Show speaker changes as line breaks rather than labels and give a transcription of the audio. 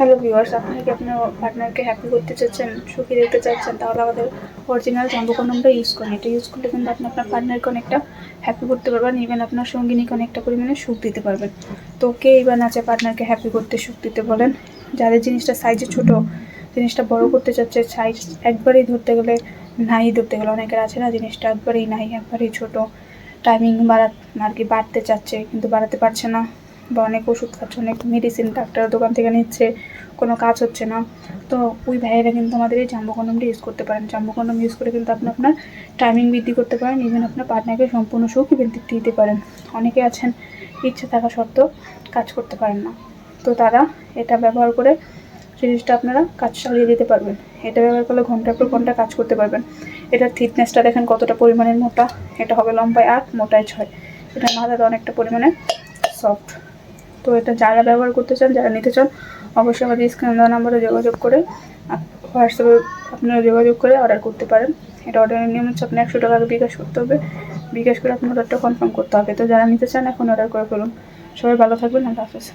Hello viewers আপনারা কি আপনার পার্টনারকে হ্যাপি করতে চাচ্ছেন, সুখী দেখতে চাচ্ছেন? তাহলে আমাদের অরিজিনাল জাম্বু কন্ডমটা ইউজ করুন। এটা ইউজ করলে কিন্তু আপনি আপনার পার্টনারকে অনেকটা হ্যাপি করতে পারবেন ইভেন আপনার সঙ্গিনীকে অনেকটা পরিমাণে সুখ দিতে পারবেন। তো কে এবার আছে পার্টনারকে হ্যাপি করতে, সুখ দিতে বলেন? যাদের জিনিসটা সাইজে ছোট, জিনিসটা বড় করতে চাচ্ছে সাইজ একবারেই ধরতে গেলে নাই ধরতে গেলে অনেকের আছে না, জিনিসটা একবারেই নাই, একবারেই ছোট। টাইমিং বাড়া আর কি বাড়তে চাচ্ছে, কিন্তু বাড়াতে পারছে না। বা অনেক ওষুধ খাচ্ছে, অনেক মেডিসিন ডাক্তারের দোকান থেকে নিচ্ছে, কোনো কাজ হচ্ছে না। তো ওই ভাইয়েরা কিন্তু আমাদের এই জাম্বু কন্ডমটা ইউজ করতে পারেন। জাম্বু কন্ডম ইউজ করে কিন্তু আপনি আপনার টাইমিং বৃদ্ধি করতে পারেন ইভেন আপনার পার্টনারকে সম্পূর্ণ সুখ তৃপ্তি দিতে পারেন। অনেকে আছেন ইচ্ছে থাকা সত্ত্বেও কাজ করতে পারেন না। তো তারা এটা ব্যবহার করে জিনিসটা আপনারা কাজ চালিয়ে দিতে পারবেন। এটা ব্যবহার করলে ঘণ্টার পর ঘণ্টা কাজ করতে পারবেন। এটার থিকনেসটা দেখেন কতটা পরিমাণের মোটা, এটা হবে লম্বায় আট, মোটায় ছয়। এটা মাথাতে অনেকটা পরিমাণে সফট তো এটা যারা ব্যবহার করতে চান, যারা নিতে চান, অবশ্যই আমাদের স্ক্রিন দেওয়া নাম্বারে যোগাযোগ করে হোয়াটসঅ্যাপে আপনারা যোগাযোগ করে অর্ডার করতে পারেন। এটা অর্ডারের নিয়ম হচ্ছে আপনি একশো টাকা বিকাশ করতে হবে। বিকাশ করে আপনার অর্ডারটা কনফার্ম করতে হবে। তো যারা নিতে চান, এখন অর্ডার করে ফেলুন। সবাই ভালো থাকবেন, আল্লাহ হাফেজ।